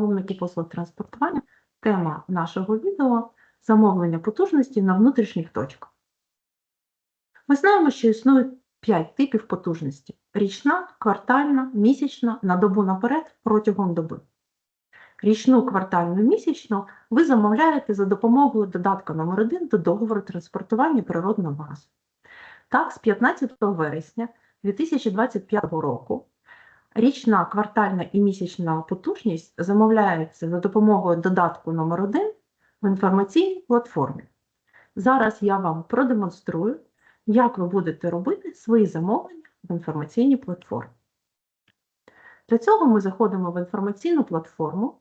замовники послуг транспортування. Тема нашого відео замовлення потужності на внутрішніх точках. Ми знаємо, що існує 5 типів потужності: річна, квартальна, місячна, на добу наперед протягом доби. Річну, квартальну, місячну ви замовляєте за допомогою додатка номер 1 до договору транспортування природного газу. Так, з 15 вересня 2025 року річна, квартальна і місячна потужність замовляється за допомогою додатку номер 1 в інформаційній платформі. Зараз я вам продемонструю, як ви будете робити свої замовлення в інформаційній платформі. Для цього ми заходимо в інформаційну платформу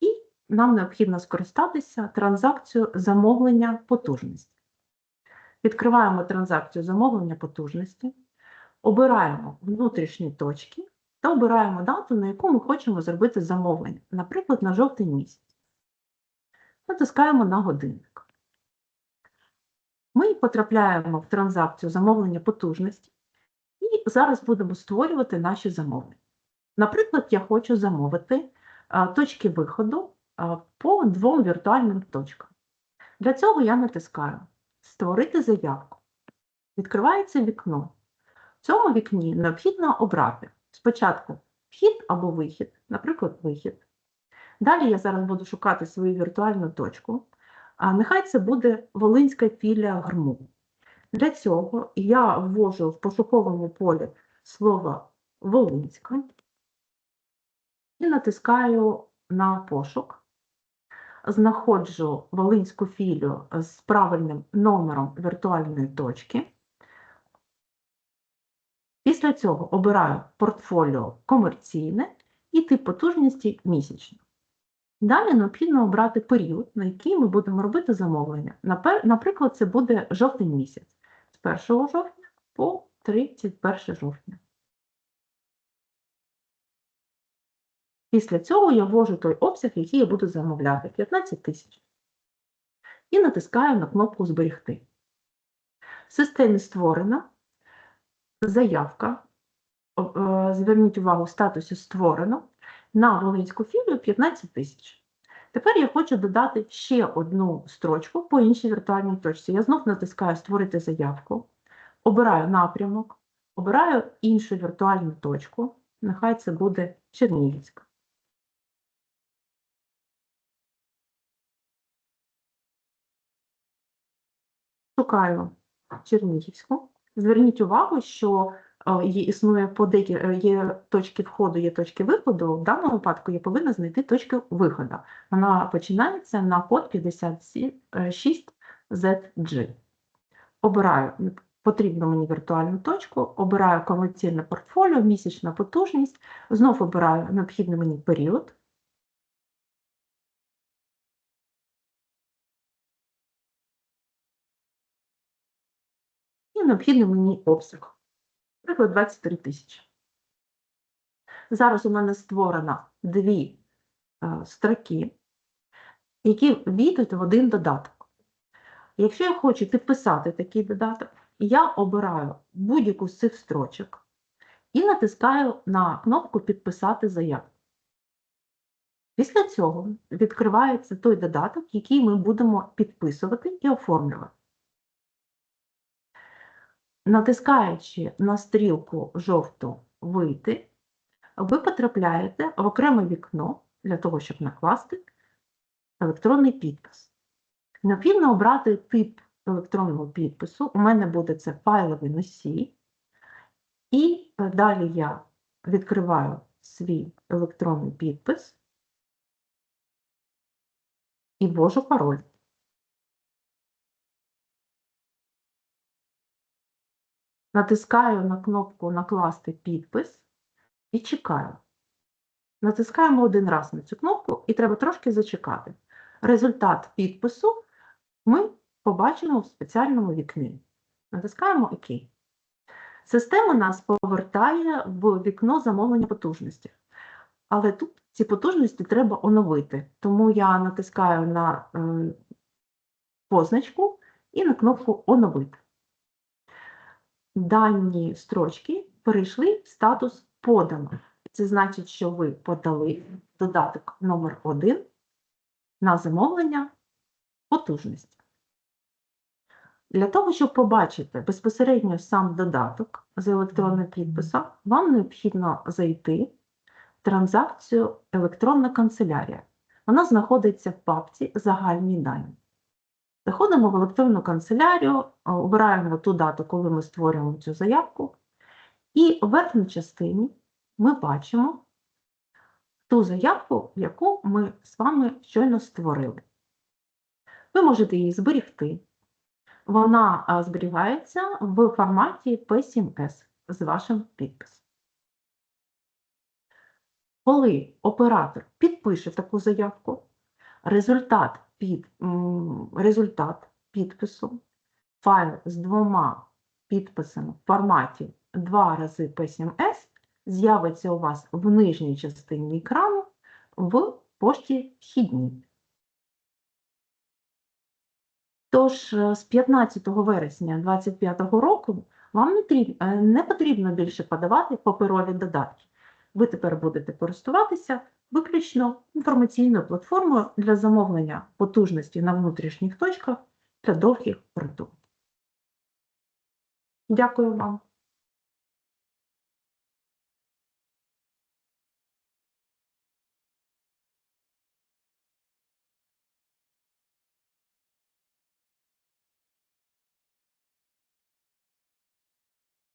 і нам необхідно скористатися транзакцією замовлення потужності. Відкриваємо транзакцію замовлення потужності, обираємо внутрішні точки та обираємо дату, на яку ми хочемо зробити замовлення, наприклад, на жовтий місяць. Натискаємо на годинник. Ми потрапляємо в транзакцію замовлення потужності і зараз будемо створювати наші замовлення. Наприклад, я хочу замовити точки виходу по двом віртуальним точкам. Для цього я натискаю Створити заявку. Відкривається вікно. В цьому вікні необхідно обрати спочатку вхід або вихід, наприклад, вихід. Далі я зараз буду шукати свою віртуальну точку. А нехай це буде Волинська філія ГРМУ. Для цього я ввожу в пошуковому полі слово Волинська і натискаю на пошук. Знаходжу Волинську філію з правильним номером віртуальної точки. Після цього обираю портфоліо комерційне і тип потужності місячно. Далі необхідно обрати період, на який ми будемо робити замовлення. Наприклад, це буде жовтень місяць з 1 жовтня по 31 жовтня. Після цього я ввожу той обсяг, який я буду замовляти 15 тисяч. І натискаю на кнопку Зберегти. В системі створена заявка. Е, Зверніть увагу, в статусі створено на Волинську філію 15 тисяч. Тепер я хочу додати ще одну строчку по іншій віртуальній точці. Я знов натискаю Створити заявку, обираю напрямок, обираю іншу віртуальну точку. Нехай це буде Чернігівська. Шукаю Чернігівську. Зверніть увагу, що е, є, існує по декі, е, є точки входу, є точки виходу. В даному випадку я повинна знайти точку виходу. Вона починається на код 56ZG. Обираю потрібну мені віртуальну точку, обираю комерційне портфоліо, місячна потужність, знов обираю необхідний мені період. Необхідний мені обсяг. Наприклад, 23 тисячі. Зараз у мене створено дві е, строки, які війдуть в один додаток. Якщо я хочу підписати такий додаток, я обираю будь-яку з цих строчок і натискаю на кнопку Підписати заяву. Після цього відкривається той додаток, який ми будемо підписувати і оформлювати. Натискаючи на стрілку жовту Вийти, ви потрапляєте в окреме вікно для того, щоб накласти електронний підпис. Необхідно обрати тип електронного підпису. У мене буде це файловий носій. І е, далі я відкриваю свій електронний підпис і ввожу пароль. Натискаю на кнопку Накласти підпис і чекаю. Натискаємо один раз на цю кнопку і треба трошки зачекати. Результат підпису ми побачимо в спеціальному вікні. Натискаємо ОК. Система нас повертає в вікно замовлення потужності. Але тут ці потужності треба оновити. Тому я натискаю на е, позначку і на кнопку Оновити. Дані строчки перейшли в статус подано. Це значить, що ви подали додаток номер 1 на замовлення потужності. Для того, щоб побачити безпосередньо сам додаток з електронним підписом, вам необхідно зайти в транзакцію електронна канцелярія. Вона знаходиться в папці Загальні дані. Заходимо в електронну канцелярію, обираємо ту дату, коли ми створюємо цю заявку, і в верхній частині ми бачимо ту заявку, яку ми з вами щойно створили. Ви можете її зберегти. Вона зберігається в форматі P7S з вашим підписом. Коли оператор підпише таку заявку, результат, під, результат підпису, файл з двома підписами в форматі 2 рази P7S з'явиться у вас в нижній частині екрану в пошті вхідній. Тож е, з 15 вересня 2025 року вам е, не потрібно більше подавати паперові додатки. Ви тепер будете користуватися виключно інформаційною платформою для замовлення потужності на внутрішніх точках для довгих притул. Дякую вам.